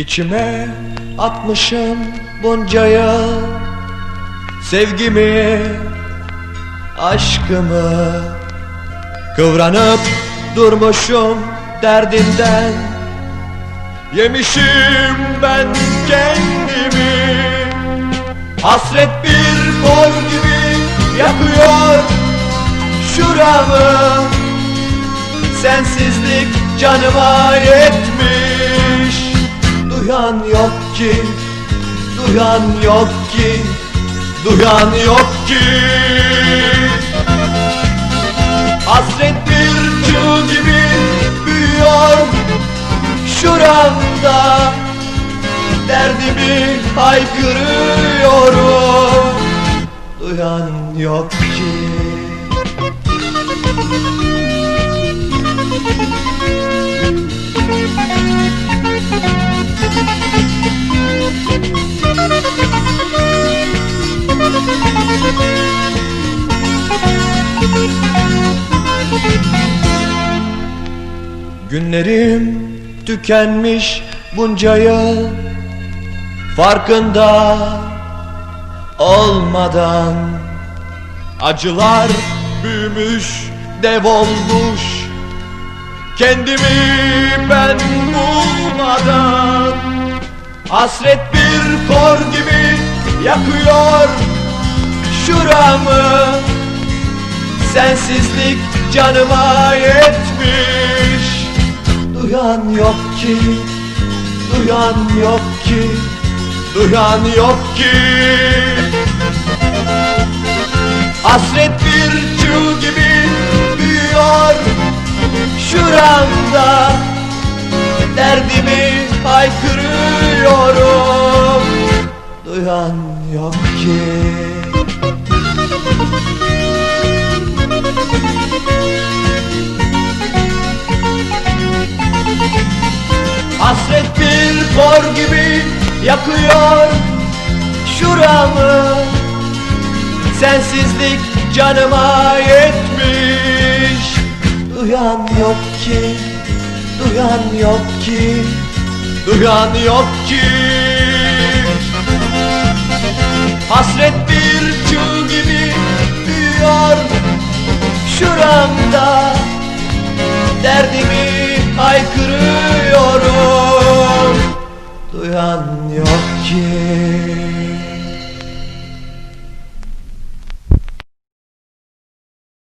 İçime atmışım bunca yıl Sevgimi, aşkımı Kıvranıp durmuşum derdimden Yemişim ben kendimi. Hasret bir kor gibi yakıyor şuramı. Sensizlik canıma yok ki, duyan yok ki, duyan yok ki. Hasret bir çığ gibi büyüyor şuramda Derdimi haykırıyorum. Duyan yok ki Günlerim tükenmiş bunca yıl Farkında olmadan Acılar büyümüş, dev olmuş Kendimi ben bulmadan Hasret bir kor gibi yakıyor şuramı Sensizlik canıma yetmiş. Duyan yok ki, duyan yok ki, duyan yok ki. Hasret bir çığ gibi büyüyor şuramda. Derdimi haykırıyorum. Duyan yok ki yakıyor şuramı. Sensizlik canıma yetmiş. Duyan yok ki, duyan yok ki, duyan yok ki. Hasret bir çığ gibi büyüyor şuramda. Derdimi haykırıyorum Duyan yok ki